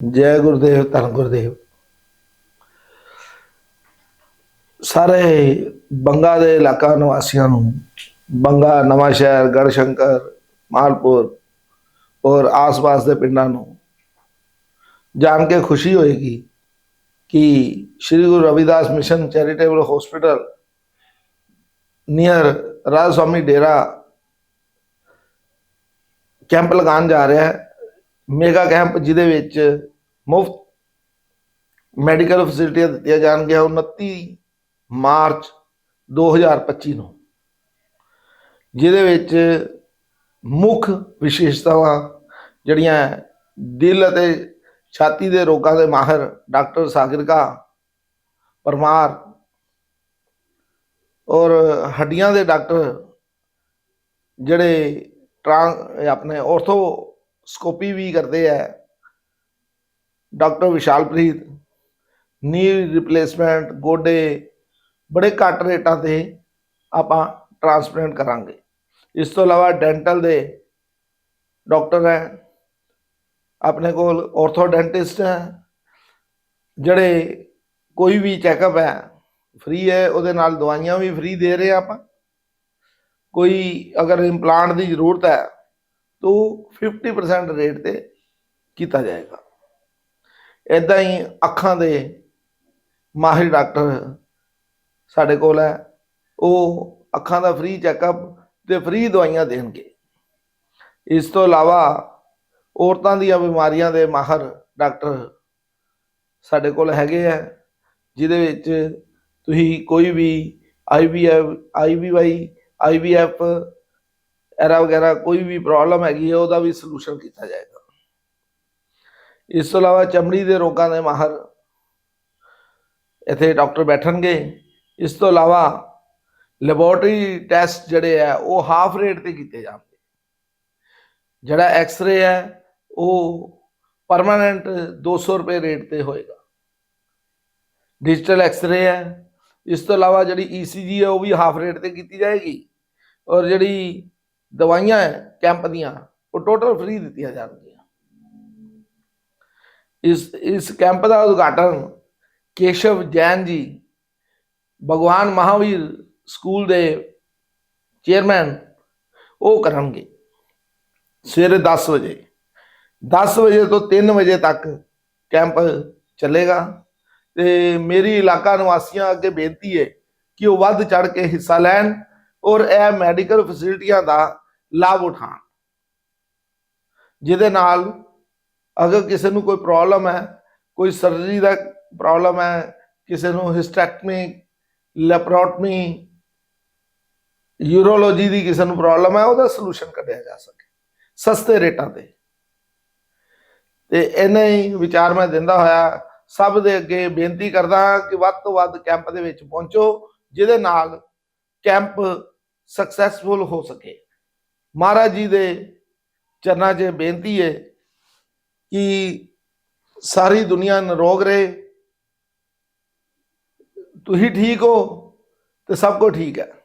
ਜੈ ਗੁਰਦੇਵ, ਧੰਨ ਗੁਰਦੇਵ। ਸਾਰੇ ਬੰਗਾ ਦੇ ਇਲਾਕਾ ਨਿਵਾਸੀਆਂ ਨੂੰ, ਬੰਗਾ, ਨਵਾਂ ਸ਼ਹਿਰ, ਗੜਸ਼ੰਕਰ, ਮਾਲਪੁਰ ਔਰ ਆਸ-ਪਾਸ ਦੇ ਪਿੰਡਾਂ ਨੂੰ ਜਾਣ ਕੇ ਖੁਸ਼ੀ ਹੋਏਗੀ ਕਿ Shri Guru Ravidas mission charitable hospital near Raj Swami Dera camp ਲਗਾਉਣ ਜਾ ਰਿਹਾ ਹੈ। ਮੇਗਾ ਕੈਂਪ ਜਿਹਦੇ ਵਿੱਚ ਮੁਫਤ ਮੈਡੀਕਲ ਫੈਸਿਲਿਟੀਆਂ ਦਿੱਤੀਆਂ ਜਾਣਗੀਆਂ 29 ਮਾਰਚ 2025 ਨੂੰ, ਜਿਹਦੇ ਵਿੱਚ ਮੁੱਖ ਵਿਸ਼ੇਸ਼ਤਾਵਾਂ ਜਿਹੜੀਆਂ ਦਿਲ ਅਤੇ ਛਾਤੀ ਦੇ ਰੋਗਾਂ ਦੇ ਮਾਹਰ ਡਾਕਟਰ ਸਾਗਰਕਾ ਪਰਮਾਰ ਔਰ ਹੱਡੀਆਂ ਦੇ ਡਾਕਟਰ ਜਿਹੜੇ ਟਰਾਂ ਆਪਣੇ ਸਕੋਪੀ ਵੀ ਕਰਦੇ ਆ। ਡਾਕਟਰ ਵਿਸ਼ਾਲਪ੍ਰੀਤ ਨੀ ਰਿਪਲੇਸਮੈਂਟ ਗੋਡੇ, ਬੜੇ ਘੱਟ ਰੇਟਾਂ ਤੇ ਆਪਾਂ ਟ੍ਰਾਂਸਪਲਾਂਟ ਕਰਾਂਗੇ। ਇਸ ਤੋਂ ਇਲਾਵਾ ਡੈਂਟਲ ਦੇ ਡਾਕਟਰ ਹੈ, ਆਪਣੇ ਕੋਲ ਆਰਥੋਡੈਂਟਿਸਟ ਹੈ, ਜਿਹੜੇ ਕੋਈ ਵੀ ਚੈੱਕਅਪ ਹੈ ਫ੍ਰੀ ਹੈ, ਉਹਦੇ ਨਾਲ ਦਵਾਈਆਂ ਵੀ ਫ੍ਰੀ ਦੇ ਰਹੇ ਹਾਂ ਆਪਾਂ। ਕੋਈ ਅਗਰ ਇੰਪਲਾਂਟ ਦੀ ਜ਼ਰੂਰਤ ਹੈ ਤਾਂ 50% ਰੇਟ ਤੇ ਕੀਤਾ ਜਾਏਗਾ। ਇਦਾਂ ਹੀ ਅੱਖਾਂ ਦੇ ਮਾਹਿਰ ਡਾਕਟਰ ਸਾਡੇ ਕੋਲ ਹੈ। ਉਹ ਅੱਖਾਂ ਦਾ ਫ੍ਰੀ ਚੈੱਕਅਪ ਤੇ ਫ੍ਰੀ ਦਵਾਈਆਂ ਦੇਣਗੇ। ਇਸ ਤੋਂ ਇਲਾਵਾ ਔਰਤਾਂ ਦੀਆਂ ਬਿਮਾਰੀਆਂ ਦੇ ਮਾਹਰ ਡਾਕਟਰ ਸਾਡੇ ਕੋਲ ਹੈਗੇ ਆ ਜਿਹਦੇ ਵਿੱਚ ਤੁਸੀਂ ਕੋਈ ਵੀ ਆਈਵੀਐਫ ਆਈਵੀਵਾਈ ਆਈਵੀਐਫ ਐਰਾ ਵਗੈਰਾ ਕੋਈ ਵੀ ਪ੍ਰੋਬਲਮ ਹੈਗੀ ਹੈ, ਉਹਦਾ ਵੀ ਸੋਲੂਸ਼ਨ ਕੀਤਾ ਜਾਏਗਾ। ਇਸ ਤੋਂ ਇਲਾਵਾ ਚਮੜੀ ਦੇ ਰੋਗਾਂ ਦੇ ਮਾਹਰ ਇੱਥੇ ਡਾਕਟਰ ਬੈਠਣਗੇ। ਇਸ ਤੋਂ ਇਲਾਵਾ ਲੈਬੋਰਟਰੀ ਟੈਸਟ ਜਿਹੜੇ ਆ ਉਹ ਹਾਫ ਰੇਟ ਤੇ ਕੀਤੇ ਜਾਣਗੇ। ਜਿਹੜਾ ਐਕਸ-ਰੇ ਹੈ, ਉਹ ਪਰਮਾਨੈਂਟ 200 ਰੁਪਏ ਰੇਟ ਤੇ ਹੋਏਗਾ। ਡਿਜੀਟਲ ਐਕਸ-ਰੇ ਹੈ, ਇਸ ਤੋਂ ਇਲਾਵਾ ਜਿਹੜੀ ਈਸੀਜੀ ਹੈ, ਉਹ ਵੀ ਹਾਫ ਰੇਟ ਤੇ ਕੀਤੀ ਜਾਏਗੀ। ਔਰ ਜਿਹੜੀ ਦਵਾਈਆਂ ਹੈ, ਕੈਂਪ ਦੀਆਂ, ਉਹ ਟੋਟਲ ਫ੍ਰੀ ਦਿੱਤੀਆਂ ਜਾਣਗੀਆਂ। ਇਸ ਇਸ ਕੈਂਪ ਦਾ ਉਦਘਾਟਨ ਕੇਸ਼ਵ ਜੈਨ ਜੀ, ਭਗਵਾਨ ਮਹਾਵੀਰ ਸਕੂਲ ਦੇ ਚੇਅਰਮੈਨ ਉਹ ਕਰਨਗੇ। ਸਵੇਰੇ 10 ਵਜੇ 10 ਵਜੇ ਤੋਂ 3 ਵਜੇ ਤੱਕ ਕੈਂਪ ਚੱਲੇਗਾ ਤੇ ਮੇਰੀ ਇਲਾਕਾ ਨਿਵਾਸੀਆਂ ਅੱਗੇ ਬੇਨਤੀ ਹੈ ਕਿ ਉਹ ਵੱਧ ਚੜ ਕੇ ਹਿੱਸਾ ਲੈਣ। ਔਰ ਇਹ ਮੈਡੀਕਲ ਫੈਸਿਲਿਟੀਆਂ ਦਾ ਲਾਭ ਉਠਾਉਣ। ਜਿਹਦੇ ਨਾਲ ਅਗਰ ਕਿਸੇ ਨੂੰ ਕੋਈ ਪ੍ਰੋਬਲਮ ਹੈ, ਕੋਈ ਸਰਜਰੀ ਦਾ ਪ੍ਰੋਬਲਮ ਹੈ, ਕਿਸੇ ਨੂੰ ਹਿਸਟੈਕਟਮੀ ਲੈਪਰੋਟਮੀ ਯੂਰੋਲੋਜੀ ਦੀ ਕਿਸੇ ਨੂੰ ਪ੍ਰੋਬਲਮ ਹੈ, ਉਹਦਾ ਸੋਲੂਸ਼ਨ ਕੱਢਿਆ ਜਾ ਸਕੇ। ਸਸਤੇ ਰੇਟਾਂ ਤੇ। ਤੇ ਇੰਨੇ ਹੀ ਵਿਚਾਰ ਮੈਂ ਦਿੰਦਾ ਹੋਇਆ, ਸਭ ਦੇ ਅੱਗੇ ਬੇਨਤੀ ਕਰਦਾ ਹਾਂ ਕਿ ਵੱਧ ਤੋਂ ਵੱਧ ਕੈਂਪ ਦੇ ਵਿੱਚ ਪਹੁੰਚੋ, ਜਿਹਦੇ ਨਾਲ ਕੈਂਪ ਸਕਸੈਸਫੁਲ ਹੋ ਸਕੇ। ਮਹਾਰਾਜ ਜੀ ਦੇ ਚਰਨਾਂ 'ਚ ਬੇਨਤੀ ਹੈ ਕਿ ਸਾਰੀ ਦੁਨੀਆ ਨਿਰੋਗ ਰਹੇ। ਤੁਸੀਂ ਠੀਕ ਹੋ ਤੇ ਸਭ ਕੁਝ ਠੀਕ ਹੈ।